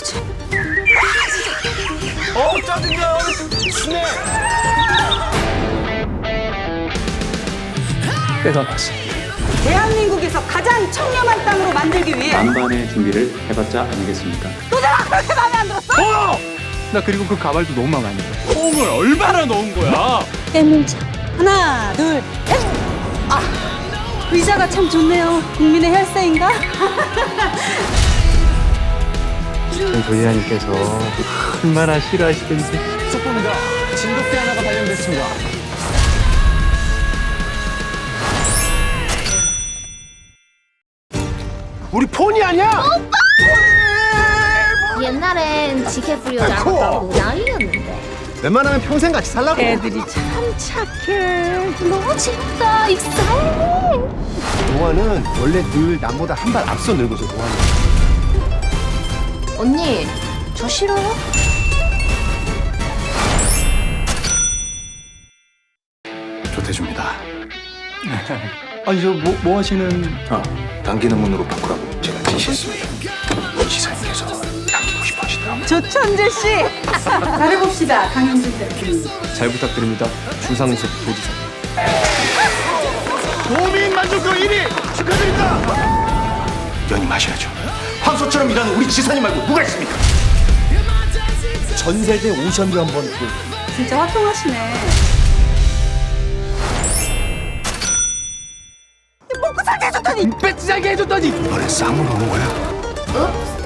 어떡하지? 어 짜증나 스네 왔습니다 대한민국에서 가장 청렴한 땅으로 만들기 위해 만반의 준비를 해봤자 아니겠습니까? 너네가 그렇게 마음에 안 들었어? 어! 나 그리고 그 가발도 너무 마음에 안 들어 뽕을 얼마나 넣은 거야 때문자 하나 둘 셋! 아 의자가 참 좋네요 국민의 혈세인가? 조이아님께서 얼마나 싫어하시던지. 속보입니다. 진돗개 하나가 발견됐습니다. 우리 폰이 아니야? 옛날엔 뿌려 나갔다고 난리였는데. 웬만하면 평생 같이 살라고. 애들이 참 착해. 너무 재밌다 익사해. 노아는 원래 늘 남보다 한 발 앞서 늙어서 노아는 언니 저 싫어요? 조태주입니다. 아니 저 뭐 뭐 하시는 아, 당기는 문으로 바꾸라고 제가 지시했습니다. 지사님께서 당기고 싶어 하시더라고요. 조천재 씨 잘해봅시다 강현준 대표님 잘 부탁드립니다 주상숙 도지사 도민 만족도 1위 축하드립니다 연임 하셔야죠. 황소처럼 일하는 우리 지사님 말고 누가 있습니까? 전 세대 오션도 한번 그 진짜 활동하시네 먹고 살게 해줬더니 배지 살게 해줬더니 너네 쌈을 오는 거야? 읍